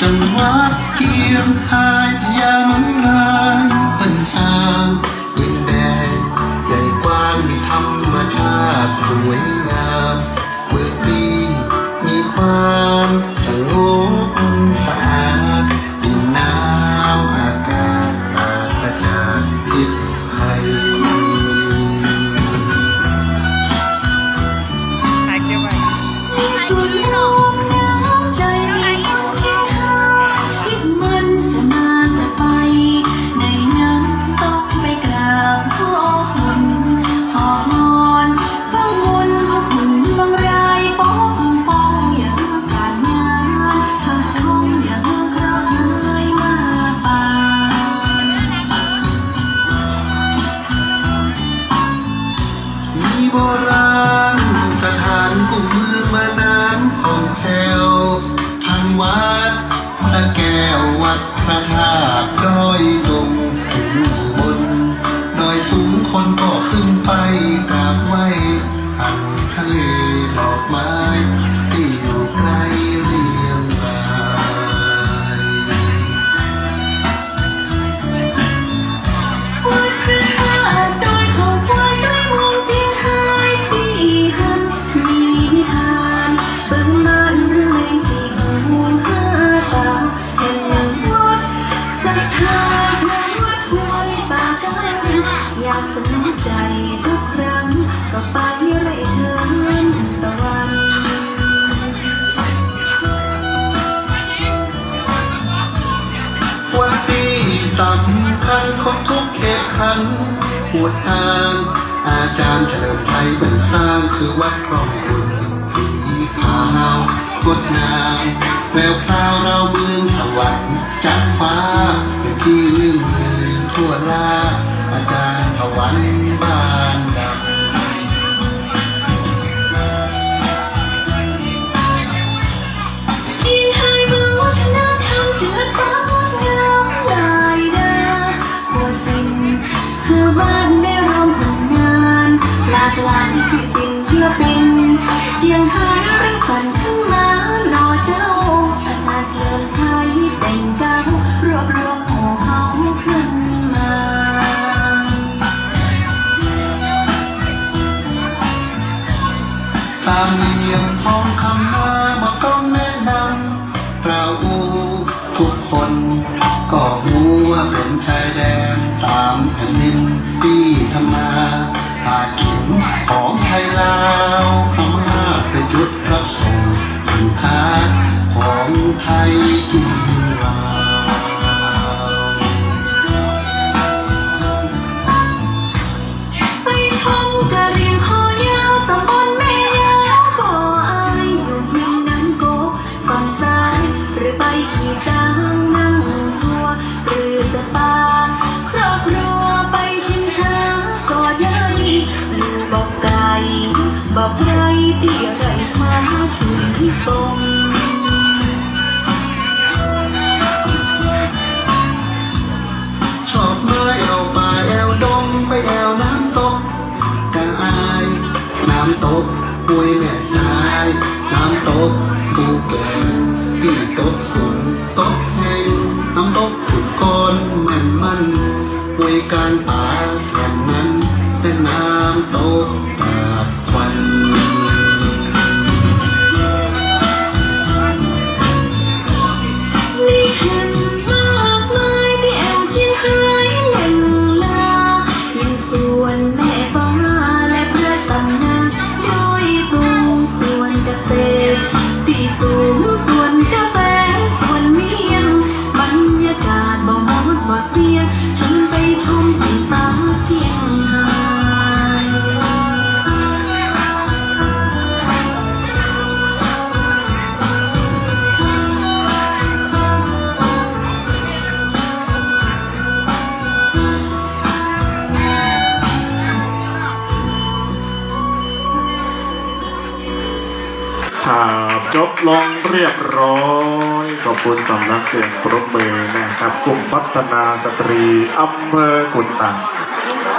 จังหวัดเกียงหายยามงานป็นทางดินแดนใหญ่กว้างมีธรรมชาติสวยงามเมื่อปีมีความสงบสะอาดดินน้ำอากาศปราศจากพิษภัยถ่ายเก็บไว้ไอ้ที่เนา โบราณสถานกุมเมืองมานานของแถวทางวัดสะแก้ว พันของทุกเหตุขันปวดทางอาจารย์เฉลิมชัยเป็นสร้างคือวัดคลองคุณสีขาวงดงามแววพราวเราเมืองสวรรค์จากฟ้าเป็นที่ลืมลือทั่วลาอาจารย์ถวันบ้า ยงไทยเร่งสั่นขึ้นมารอเจ้าอาจเลิมไทยเป็นเจ้ารวบรวมหมู่เฮาขึ้นมา ตามเนียมทองคำมามาต้องแนะนำกล่าอูทุกคน ก็รู้ว่าเป็นชายแดนสามแผ่นดินที่ทำมา ไทยำตกห้วยแม่นายน้ำตกภูแก่ที่ตกสูงตกแห้งน้ำตกขุดก้อนแม่นมันห้วยการป่าแห่งนั้นเป็นน้ำตก จบลงเรียบร้อย ขอบคุณสำนักเสียงปรบมือนะครับกลุ่มพัฒนาสตรีอำเภอกุนตัง